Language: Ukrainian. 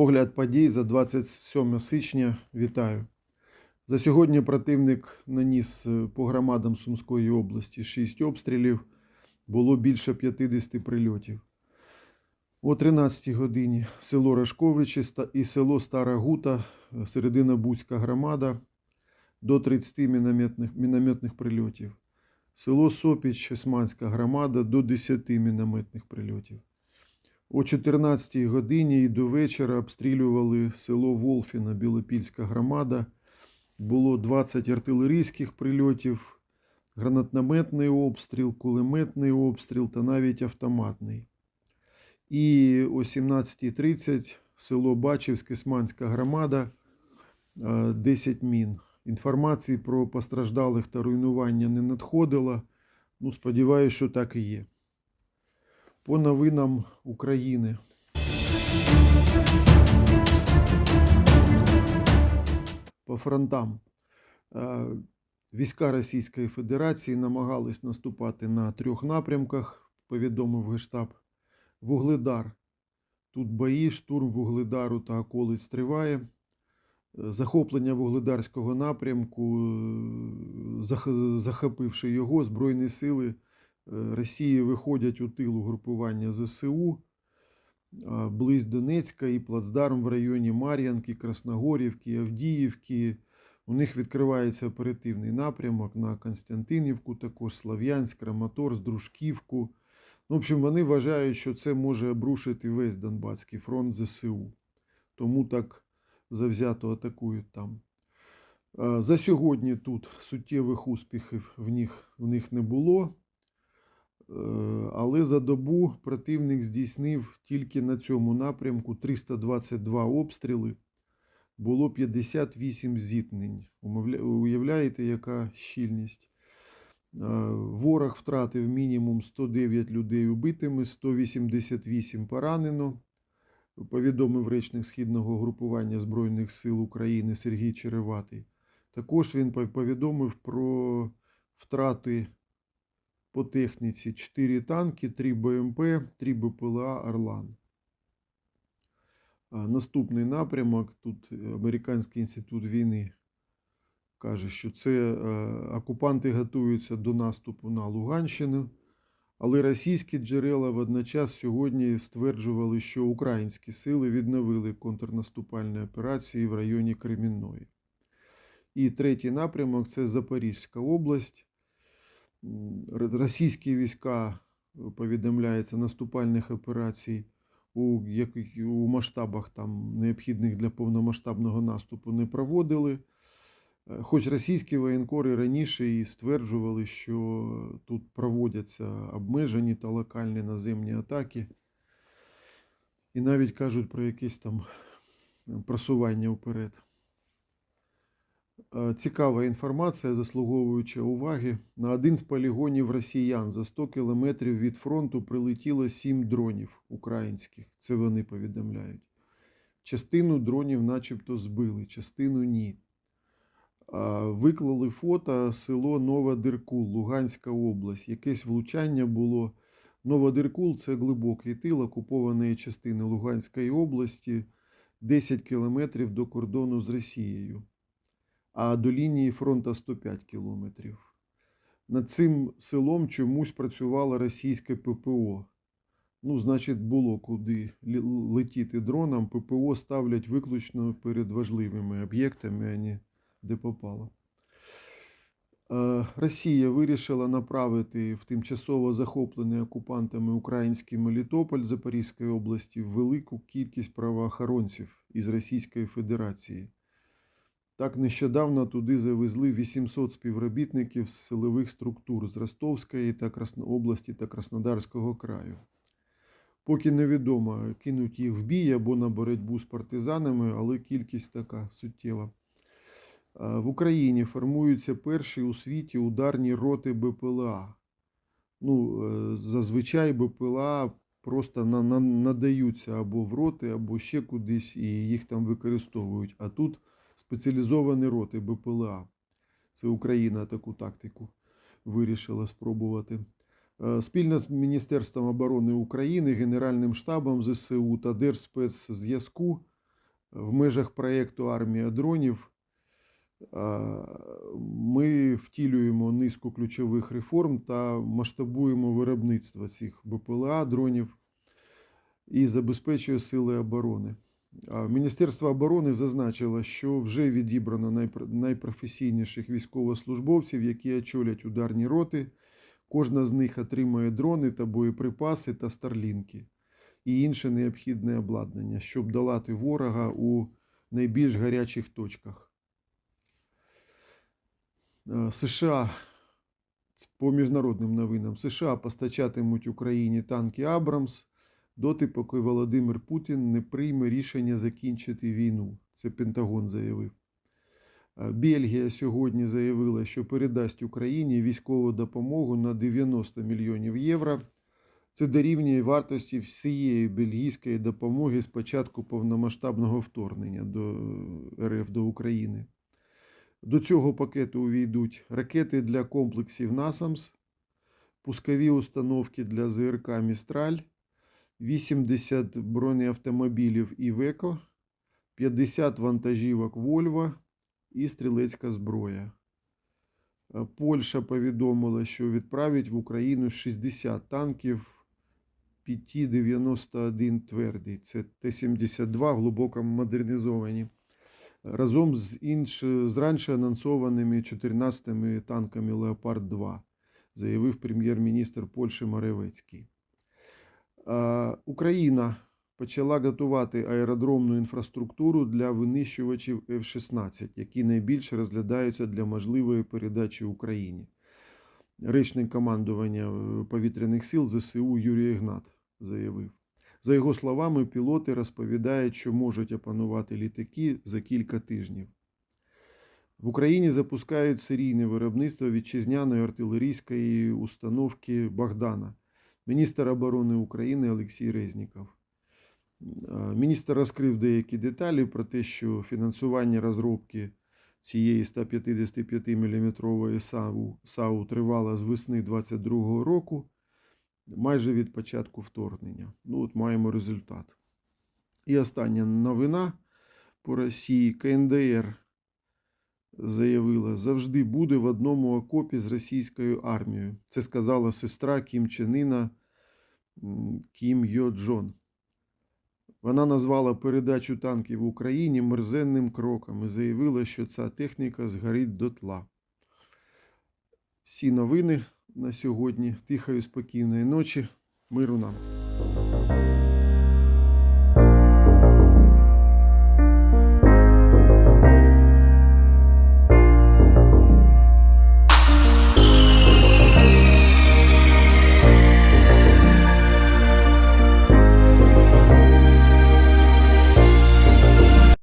Огляд подій за 27 січня. Вітаю. За сьогодні противник наніс е, по громадам Сумської області 6 обстрілів. Було більше 50 прильотів. О 13 годині село Рашковичі і село Стара Гута, е, середина Буцька громада, до 30 мінометних, мінометних прильотів. Село Сопіч, Османська громада, до 10 мінометних прильотів. О 14-й годині і до вечора обстрілювали село Волфіна, Білопільська громада. Було 20 артилерійських прильотів, гранатометний обстріл, кулеметний обстріл та навіть автоматний. І о 17.30 село Бачівське, Сманська громада, е, 10 мін. Інформації про постраждалих та руйнування не надходило. Ну, сподіваюся, що так і є. По новинам України. По фронтам. Е, Війська Російської Федерації намагались наступати на трьох напрямках, повідомив Гештаб. Вугледар. Тут бої, штурм Вугледару та околиць триває. Е, Захоплення Вугледарського напрямку, е, захопивши його, Збройні сили Росії виходять у тил угрупування ЗСУ близь Донецька і плацдарм в районі Мар'янки, Красногорівки, Авдіївки. У них відкривається оперативний напрямок на Константинівку, також Слов'янськ, Краматорськ, Дружківку. Ну, в общем, вони вважають, що це може обрушити весь Донбаський фронт ЗСУ. Тому так завзято атакують там. За сьогодні тут суттєвих успіхів в них, в них не було. Е, Але за добу противник здійснив тільки на цьому напрямку 322 обстріли. Було 58 зіткнень. Уявляєте, яка щільність? Е, Ворог втратив мінімум 109 людей убитими, 188 поранено. Повідомив речник Східного групування Збройних сил України Сергій Череватий. Також він повідомив про втрати по техніці 4 танки, 3 БМП, 3 БПЛА Орлан. Наступний напрямок тут Американський інститут війни каже, що це е, окупанти готуються до наступу на Луганщину, але російські джерела водночас сьогодні стверджували, що українські сили відновили контрнаступальні операції в районі Кремінної. І третій напрямок це Запорізька область. Російські війська е, повідомляється наступальних операцій у, у масштабах там необхідних для повномасштабного наступу не проводили. Е, Хоч російські воєнкори раніше і стверджували, що тут проводяться обмежені та локальні наземні атаки, і навіть кажуть про якесь там просування вперед. Е, Цікава інформація, заслуговуюча уваги. На один з полігонів росіян за 100 кілометрів від фронту прилетіло 7 дронів українських. Це вони повідомляють. Частину дронів начебто збили, частину ні. Виклали фото село Новодиркул, Луганська область. Якесь влучання було. Новодиркул це глибокий тил окупованої частини Луганської області, 10 кілометрів до кордону з Росією а до лінії фронту 105 кілометрів. Над цим селом чомусь працювало російське ППО. Ну, значить, було куди летіти дроном. ППО ставлять виключно перед важливими об'єктами, а не де попало. Е, Росія вирішила направити в тимчасово захоплений окупантами український Мелітополь Запорізької області велику кількість правоохоронців із Російської Федерації. Так нещодавно туди завезли 800 співробітників з силових структур з Ростовської та області та Краснодарського краю. Поки невідомо, кинуть їх в бій або на боротьбу з партизанами, але кількість така суттєва. В Україні формуються перші у світі ударні роти БПЛА. Ну, е, зазвичай БПЛА просто на, на, надаються або в роти, або ще кудись, і їх там використовують. А тут спеціалізовані роти БПЛА. Це Україна таку тактику вирішила спробувати. Е, Спільно з Міністерством оборони України, Генеральним штабом ЗСУ та Держспецзв'язку в межах проєкту Армія дронів ми втілюємо низку ключових реформ та масштабуємо виробництво цих БПЛА дронів і забезпечує сили оборони. Міністерство оборони зазначило, що вже відібрано найпрофесійніших військовослужбовців, які очолять ударні роти. Кожна з них отримує дрони та боєприпаси та старлінки і інше необхідне обладнання, щоб долати ворога у найбільш гарячих точках. США по міжнародним новинам США постачатимуть Україні танки Абрамс доти, поки Володимир Путін не прийме рішення закінчити війну. Це Пентагон заявив. Е, Бельгія сьогодні заявила, що передасть Україні військову допомогу на 90 мільйонів євро. Це дорівнює вартості всієї бельгійської допомоги з початку повномасштабного вторгнення до РФ до України. До цього пакету увійдуть ракети для комплексів НАСАМС, пускові установки для ЗРК Містраль, 80 бронеавтомобілів Івеко, 50 вантажівок Вольво і стрілецька зброя. Е, Польща повідомила, що відправить в Україну 60 танків PT-91 твердий. Це Т-72 глибоко модернізовані. Разом з, інш... з раніше анонсованими 14 танками Леопард 2, заявив прем'єр-міністр Польщі Маревецький. Україна почала готувати аеродромну інфраструктуру для винищувачів F-16, які найбільше розглядаються для можливої передачі Україні. Речник командування е, повітряних сил ЗСУ Юрій Ігнат заявив. За його словами, пілоти розповідають, що можуть опанувати літаки за кілька тижнів. В Україні запускають серійне виробництво вітчизняної артилерійської установки Богдана. Міністр оборони України Олексій Резніков. Міністр розкрив деякі деталі про те, що фінансування розробки цієї 155 мм САУ, САУ тривало з весни 2022 року, майже від початку вторгнення. Ну, от маємо результат. І остання новина по Росії. КНДР заявила, завжди буде в одному окопі з російською армією. Це сказала сестра Кім Чен Іна м, Кім Йо Джон. Вона назвала передачу танків Україні мерзенним кроком і заявила, що ця техніка згорить дотла. Всі новини на сьогодні. Тихої, спокійної ночі. Миру нам.